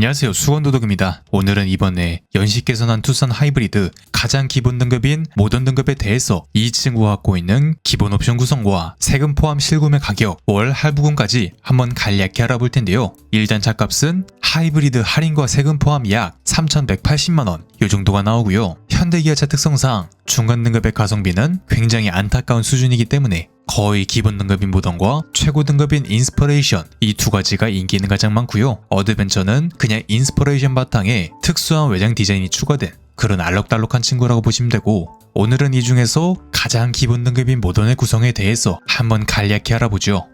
안녕하세요 수건도덕입니다. 오늘은 이번에 연식 개선한 투싼 하이브리드 가장 기본 등급인 모던 등급에 대해서 이 친구가 갖고 있는 기본 옵션 구성과 세금 포함 실구매 가격, 월 할부금까지 한번 간략히 알아볼 텐데요. 일단 차값은 하이브리드 할인과 세금 포함 약 3,180만원 요 정도가 나오고요. 현대기아차 특성상 중간 등급의 가성비는 굉장히 안타까운 수준이기 때문에 거의 기본 등급인 모던과 최고 등급인 인스퍼레이션 이 두 가지가 인기는 가장 많고요. 어드벤처는 그냥 인스퍼레이션 바탕에 특수한 외장 디자인이 추가된 그런 알록달록한 친구라고 보시면 되고 오늘은 이 중에서 가장 기본 등급인 모던의 구성에 대해서 한번 간략히 알아보죠.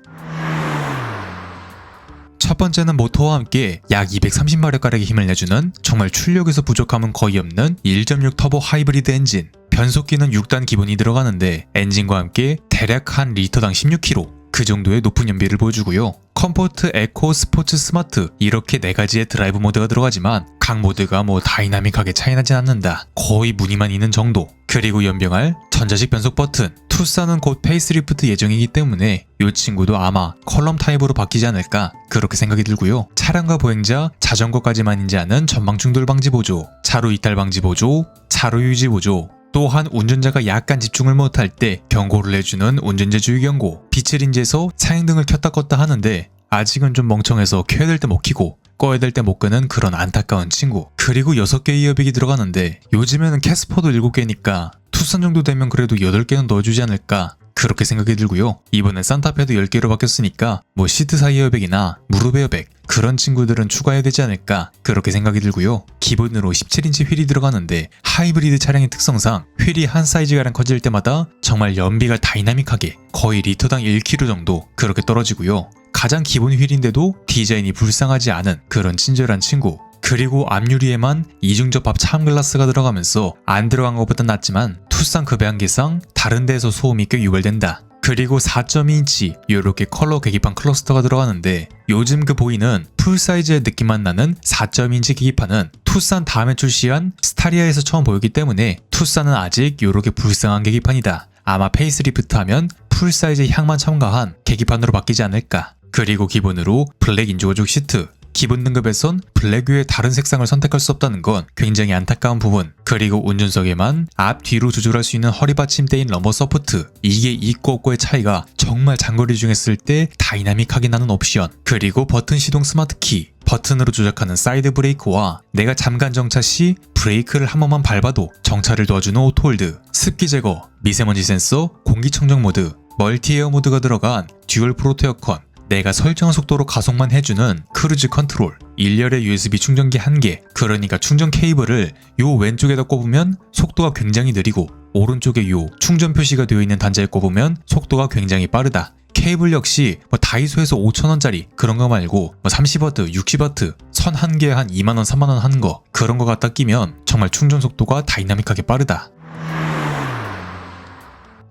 첫 번째는 모터와 함께 약 230마력가량의 힘을 내주는 정말 출력에서 부족함은 거의 없는 1.6 터보 하이브리드 엔진 변속기는 6단 기본이 들어가는데 엔진과 함께 대략 한 리터당 16km 그 정도의 높은 연비를 보여주고요. 컴포트, 에코, 스포츠, 스마트 이렇게 네 가지의 드라이브 모드가 들어가지만 각 모드가 뭐 다이나믹하게 차이나진 않는다. 거의 무늬만 있는 정도. 그리고 연병할 전자식 변속 버튼. 투싼은 곧 페이스리프트 예정이기 때문에 이 친구도 아마 컬럼 타입으로 바뀌지 않을까 그렇게 생각이 들고요. 차량과 보행자, 자전거까지만 인지하는 전방 충돌 방지 보조, 차로 이탈 방지 보조, 차로 유지 보조, 또한 운전자가 약간 집중을 못할 때 경고를 해주는 운전자 주의 경고, 빛을 인지해서 차행등을 켰다 껐다 하는데 아직은 좀 멍청해서 켜야 될 때 못 켜고 꺼야 될 때 못 끄는 그런 안타까운 친구. 그리고 6개의 이어백이 들어가는데 요즘에는 캐스퍼도 7개니까 투싼 정도 되면 그래도 8개는 넣어주지 않을까 그렇게 생각이 들고요. 이번엔 산타페도 10개로 바뀌었으니까 뭐 시트 사이 에어백이나 무릎 에어백 그런 친구들은 추가해야 되지 않을까 그렇게 생각이 들고요. 기본으로 17인치 휠이 들어가는데 하이브리드 차량의 특성상 휠이 한 사이즈가량 커질 때마다 정말 연비가 다이나믹하게 거의 리터당 1km 정도 그렇게 떨어지고요. 가장 기본 휠인데도 디자인이 불쌍하지 않은 그런 친절한 친구 그리고 앞유리에만 이중접합 차암글라스가 들어가면서 안 들어간 것보다 낫지만 투싼 그 배양기상 다른 데에서 소음이 꽤 유발된다. 그리고 4.2인치 이렇게 컬러 계기판 클러스터가 들어가는데 요즘 그 보이는 풀사이즈의 느낌만 나는 4.2인치 계기판은 투싼 다음에 출시한 스타리아에서 처음 보였기 때문에 투싼은 아직 이렇게 불쌍한 계기판이다. 아마 페이스리프트 하면 풀사이즈 향만 첨가한 계기판으로 바뀌지 않을까. 그리고 기본으로 블랙 인조가죽 시트, 기본 등급에선 블랙 외에 다른 색상을 선택할 수 없다는 건 굉장히 안타까운 부분. 그리고 운전석에만 앞 뒤로 조절할 수 있는 허리 받침대인 러머 서포트. 이게 있고 없고의 차이가 정말 장거리 중에 쓸 때 다이나믹하게 나는 옵션. 그리고 버튼 시동 스마트 키. 버튼으로 조작하는 사이드 브레이크와 내가 잠깐 정차 시 브레이크를 한 번만 밟아도 정차를 도와주는 오토홀드, 습기 제거, 미세먼지 센서, 공기청정 모드, 멀티 에어 모드가 들어간 듀얼 프로토 에어컨, 내가 설정한 속도로 가속만 해주는 크루즈 컨트롤 1열의 USB 충전기 1개 그러니까 충전 케이블을 요 왼쪽에다 꼽으면 속도가 굉장히 느리고 오른쪽에 요 충전 표시가 되어 있는 단자에 꼽으면 속도가 굉장히 빠르다. 케이블 역시 뭐 다이소에서 5천원짜리 그런 거 말고 뭐 30W, 60W 선 한 개에 한 2만원, 3만원 하는 거 그런 거 갖다 끼면 정말 충전 속도가 다이나믹하게 빠르다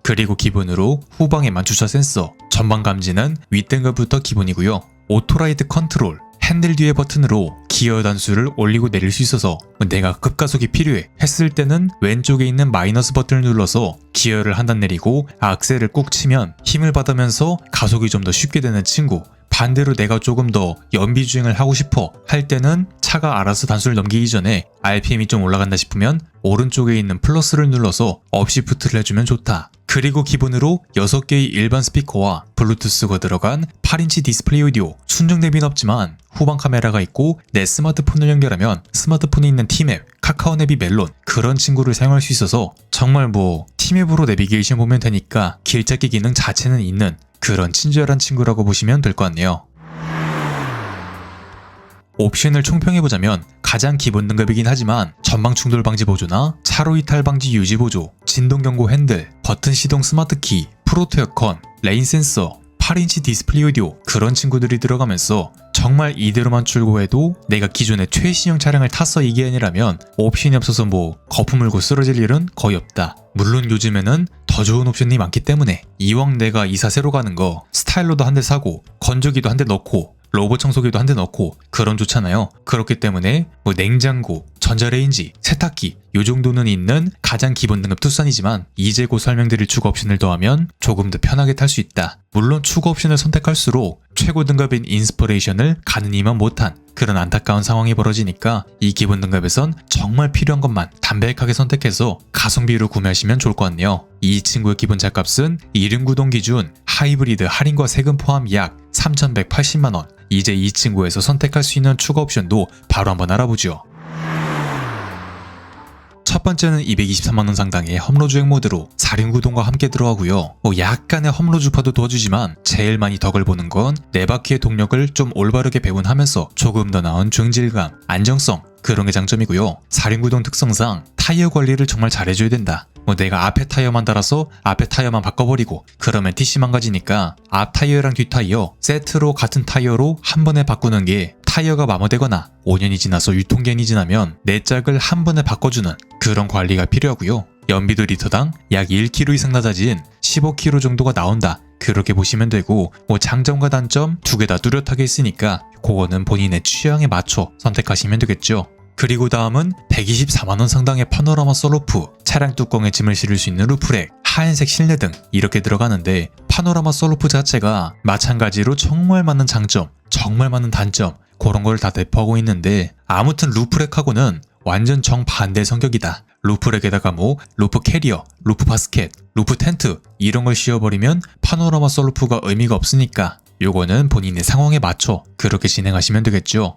그리고 기본으로 후방에만 주차 센서, 전방 감지는 윗등급부터 기본이고요. 오토라이드 컨트롤, 핸들 뒤에 버튼으로 기어 단수를 올리고 내릴 수 있어서 내가 급가속이 필요해 했을 때는 왼쪽에 있는 마이너스 버튼을 눌러서 기어를 한 단 내리고 악셀을 꾹 치면 힘을 받으면서 가속이 좀 더 쉽게 되는 친구 반대로 내가 조금 더 연비 주행을 하고 싶어 할 때는 차가 알아서 단수를 넘기기 전에 RPM이 좀 올라간다 싶으면 오른쪽에 있는 플러스를 눌러서 업시프트를 해주면 좋다. 그리고 기본으로 6개의 일반 스피커와 블루투스가 들어간 8인치 디스플레이 오디오 순정 대비는 없지만 후방 카메라가 있고 내 스마트폰을 연결하면 스마트폰에 있는 티맵, 카카오 내비 멜론 그런 친구를 사용할 수 있어서 정말 뭐 티맵으로 내비게이션 보면 되니까 길찾기 기능 자체는 있는 그런 친절한 친구라고 보시면 될 것 같네요. 옵션을 총평해보자면 가장 기본 등급이긴 하지만 전방 충돌 방지 보조나 차로 이탈 방지 유지 보조, 진동 경고 핸들, 버튼 시동 스마트 키, 프로토 에어컨, 레인 센서, 8인치 디스플레이 오디오 그런 친구들이 들어가면서 정말 이대로만 출고해도 내가 기존의 최신형 차량을 탔어 이게 아니라면 옵션이 없어서 뭐 거품 물고 쓰러질 일은 거의 없다. 물론 요즘에는 더 좋은 옵션이 많기 때문에 이왕 내가 이사 새로 가는 거 스타일러도 한 대 사고 건조기도 한 대 넣고 로봇 청소기도 한 대 넣고 그런 좋잖아요. 그렇기 때문에 뭐 냉장고, 전자레인지, 세탁기 요 정도는 있는 가장 기본 등급 투싼이지만 이제 곧 설명드릴 추가 옵션을 더하면 조금 더 편하게 탈 수 있다. 물론 추가 옵션을 선택할수록 최고 등급인 인스퍼레이션을 가느니만 못한 그런 안타까운 상황이 벌어지니까 이 기본 등급에선 정말 필요한 것만 담백하게 선택해서 가성비로 구매하시면 좋을 것 같네요. 이 친구의 기본 차값은 1륜 구동 기준 하이브리드 할인과 세금 포함 약 3,180만원. 이제 이 친구에서 선택할 수 있는 추가 옵션도 바로 한번 알아보죠. 첫 번째는 223만원 상당의 험로 주행 모드로 4륜 구동과 함께 들어가고요. 뭐 약간의 험로 주파도 도와주지만 제일 많이 덕을 보는 건네 바퀴의 동력을 좀 올바르게 배분하면서 조금 더 나은 주행질감, 안정성 그런 게 장점이고요. 4륜 구동 특성상 타이어 관리를 정말 잘해줘야 된다. 뭐 내가 앞에 타이어만 달아서 앞에 타이어만 바꿔버리고 그러면 TC 망가지니까 앞 타이어랑 뒷 타이어 세트로 같은 타이어로 한 번에 바꾸는 게 타이어가 마모되거나 5년이 지나서 유통기한이 지나면 내 짝을 한 번에 바꿔주는 그런 관리가 필요하고요. 연비도 리터당 약 1km 이상 낮아진 15km 정도가 나온다. 그렇게 보시면 되고 뭐 장점과 단점 두 개 다 뚜렷하게 있으니까 그거는 본인의 취향에 맞춰 선택하시면 되겠죠. 그리고 다음은 124만원 상당의 파노라마 썰루프, 차량 뚜껑에 짐을 실을 수 있는 루프렉, 하얀색 실내 등 이렇게 들어가는데 파노라마 썰루프 자체가 마찬가지로 정말 많은 장점, 정말 많은 단점 그런 걸다 대표하고 있는데 아무튼 루프렉하고는 완전 정반대 성격이다. 루프렉에다가 뭐 루프 캐리어, 루프 바스켓, 루프 텐트 이런 걸 씌워버리면 파노라마 썰루프가 의미가 없으니까 요거는 본인의 상황에 맞춰 그렇게 진행하시면 되겠죠.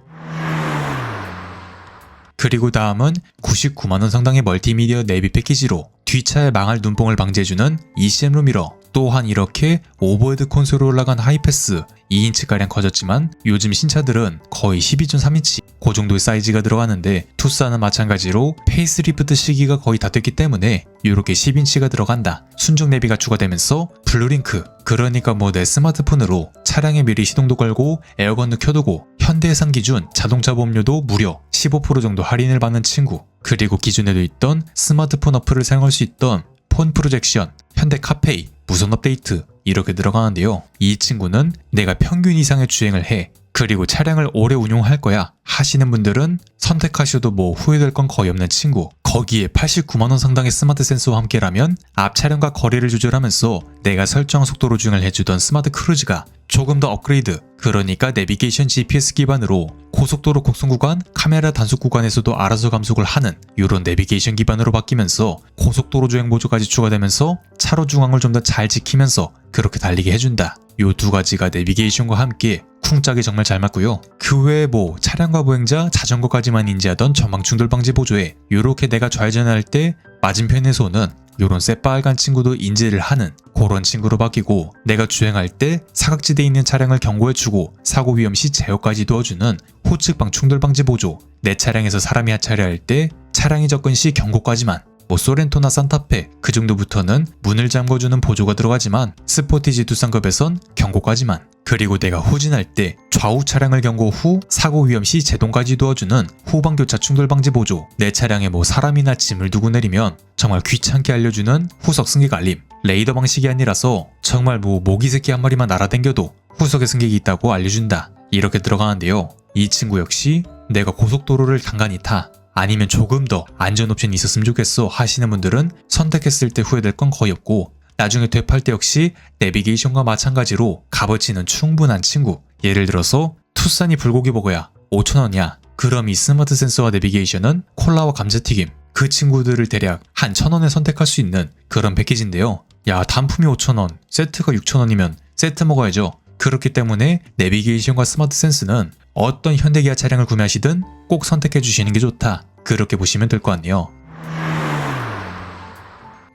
그리고 다음은 99만원 상당의 멀티미디어 내비 패키지로 뒷차의 망할 눈뽕을 방지해주는 ECM 루미러 또한 이렇게 오버헤드 콘솔이 올라간 하이패스 2인치가량 커졌지만 요즘 신차들은 거의 12.3인치 그 정도의 사이즈가 들어가는데 투싼은 마찬가지로 페이스리프트 시기가 거의 다 됐기 때문에 이렇게 10인치가 들어간다. 순정 내비가 추가되면서 블루링크 그러니까 뭐 내 스마트폰으로 차량에 미리 시동도 걸고 에어건도 켜두고 현대 해상 기준 자동차 보험료도 무려 15% 정도 할인을 받는 친구 그리고 기존에도 있던 스마트폰 어플을 사용할 수 있던 폰 프로젝션, 현대 카페이, 무선 업데이트 이렇게 들어가는데요. 이 친구는 내가 평균 이상의 주행을 해 그리고 차량을 오래 운용할 거야 하시는 분들은 선택하셔도 뭐 후회될 건 거의 없는 친구 거기에 89만원 상당의 스마트 센서와 함께라면 앞 차량과 거리를 조절하면서 내가 설정한 속도로 주행을 해주던 스마트 크루즈가 조금 더 업그레이드 그러니까 내비게이션 GPS 기반으로 고속도로 곡선 구간, 카메라 단속 구간에서도 알아서 감속을 하는 이런 내비게이션 기반으로 바뀌면서 고속도로 주행 보조까지 추가되면서 차로 중앙을 좀 더 잘 지키면서 그렇게 달리게 해준다. 요 두 가지가 내비게이션과 함께 쿵짝이 정말 잘 맞고요. 그 외에 뭐 차량과 보행자, 자전거까지만 인지하던 전방 충돌 방지 보조에 요렇게 내가 좌회전할 때 맞은편에서는 요런 새빨간 친구도 인지를 하는 그런 친구로 바뀌고 내가 주행할 때 사각지대에 있는 차량을 경고해주고 사고 위험 시 제어까지 도와주는 후측방 충돌 방지 보조 내 차량에서 사람이 하차를 때 차량이 접근 시 경고까지만 뭐 소렌토나 산타페 그 정도부터는 문을 잠궈주는 보조가 들어가지만 스포티지 두쌍급에선 경고까지만. 그리고 내가 후진할 때 좌우 차량을 경고 후 사고 위험 시 제동까지 도와주는 후방 교차 충돌 방지 보조. 내 차량에 뭐 사람이나 짐을 두고 내리면 정말 귀찮게 알려주는 후석 승객 알림. 레이더 방식이 아니라서 정말 뭐 모기 새끼 한 마리만 날아댕겨도 후석에 승객이 있다고 알려준다. 이렇게 들어가는데요. 이 친구 역시 내가 고속도로를 간간히 타 아니면 조금 더 안전 옵션이 있었으면 좋겠어 하시는 분들은 선택했을 때 후회될 건 거의 없고 나중에 되팔 때 역시 내비게이션과 마찬가지로 값어치는 충분한 친구. 예를 들어서 투싼이 불고기 버거야 5천원이야. 그럼 이 스마트 센서와 내비게이션은 콜라와 감자튀김 그 친구들을 대략 한 천원에 선택할 수 있는 그런 패키지인데요. 야 단품이 5천원 세트가 6천원이면 세트 먹어야죠. 그렇기 때문에 내비게이션과 스마트 센스는 어떤 현대기아 차량을 구매하시든 꼭 선택해 주시는 게 좋다. 그렇게 보시면 될 것 같네요.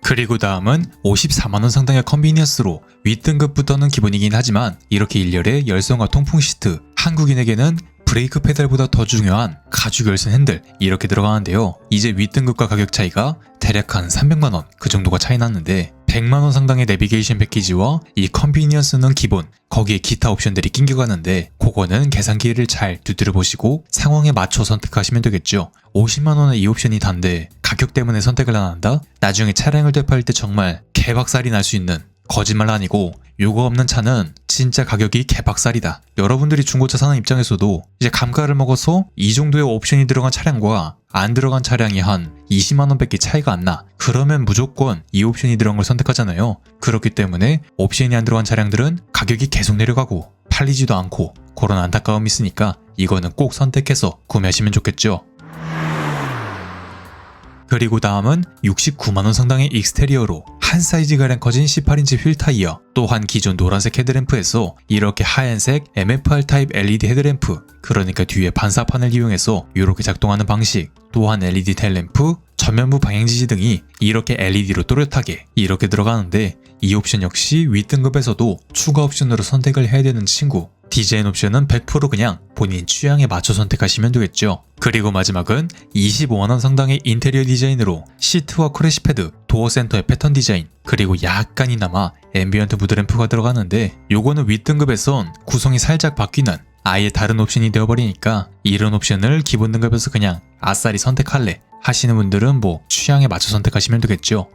그리고 다음은 54만원 상당의 컨비니언스로 윗등급부터는 기본이긴 하지만 이렇게 일렬에 열선과 통풍 시트 한국인에게는 브레이크 페달보다 더 중요한 가죽 열선 핸들 이렇게 들어가는데요. 이제 윗등급과 가격 차이가 대략 한 300만원 그 정도가 차이 났는데 100만원 상당의 내비게이션 패키지와 이 컨비니언스는 기본 거기에 기타 옵션들이 낑겨 가는데 그거는 계산기를 잘 두드려 보시고 상황에 맞춰 선택하시면 되겠죠 50만원의 이 옵션이 단데 가격 때문에 선택을 안 한다? 나중에 차량을 되팔 때 정말 개박살이 날 수 있는 거짓말 아니고 요거 없는 차는 진짜 가격이 개박살이다. 여러분들이 중고차 사는 입장에서도 이제 감가를 먹어서 이 정도의 옵션이 들어간 차량과 안 들어간 차량이 한 20만원 밖에 차이가 안 나. 그러면 무조건 이 옵션이 들어간 걸 선택하잖아요. 그렇기 때문에 옵션이 안 들어간 차량들은 가격이 계속 내려가고 팔리지도 않고 그런 안타까움이 있으니까 이거는 꼭 선택해서 구매하시면 좋겠죠. 그리고 다음은 69만원 상당의 익스테리어로 한 사이즈가량 커진 18인치 휠 타이어 또한 기존 노란색 헤드램프에서 이렇게 하얀색 MFR 타입 LED 헤드램프 그러니까 뒤에 반사판을 이용해서 이렇게 작동하는 방식 또한 LED 테일램프 전면부 방향지시 등이 이렇게 LED로 또렷하게 이렇게 들어가는데 이 옵션 역시 윗등급에서도 추가 옵션으로 선택을 해야 되는 친구 디자인 옵션은 100% 그냥 본인 취향에 맞춰 선택하시면 되겠죠. 그리고 마지막은 25만원 상당의 인테리어 디자인으로 시트와 크래시 패드, 도어 센터의 패턴 디자인, 그리고 약간이나마 앰비언트 무드램프가 들어가는데 요거는 윗등급에선 구성이 살짝 바뀌는 아예 다른 옵션이 되어버리니까 이런 옵션을 기본 등급에서 그냥 아싸리 선택할래 하시는 분들은 뭐 취향에 맞춰 선택하시면 되겠죠.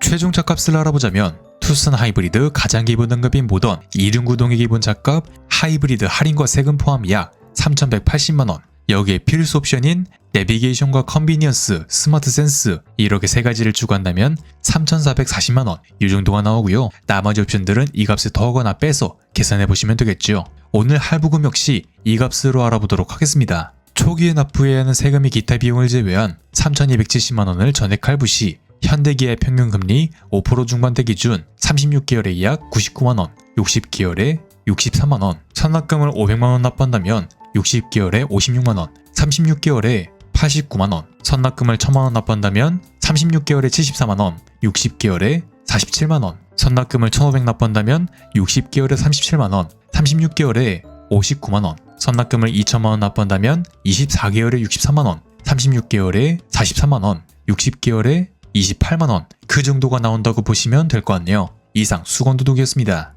최종 차 값을 알아보자면 투싼 하이브리드 가장 기본 등급인 모던 2륜구동의 기본 차값 하이브리드 할인과 세금 포함 약 3,180만원 여기에 필수 옵션인 내비게이션과 컨비니언스, 스마트 센스 이렇게 세 가지를 추가한다면 3,440만원 이 정도가 나오고요. 나머지 옵션들은 이 값을 더하거나 빼서 계산해 보시면 되겠죠. 오늘 할부금 역시 이 값으로 알아보도록 하겠습니다. 초기에 납부해야 하는 세금이 기타 비용을 제외한 3,270만원을 전액 할부 시 현대기아의 평균 금리 5% 중반대 기준 36개월에 약 99만원, 60개월에 63만원, 선납금을 500만원 납부한다면 60개월에 56만원, 36개월에 89만원, 선납금을 1000만원 납부한다면 36개월에 74만원, 60개월에 47만원, 선납금을 1500 납부한다면 60개월에 37만원, 36개월에 59만원, 선납금을 2천만원 납부한다면 24개월에 63만원, 36개월에 43만원, 60개월에 28만원 그 정도가 나온다고 보시면 될 것 같네요. 이상 수건도둑이었습니다.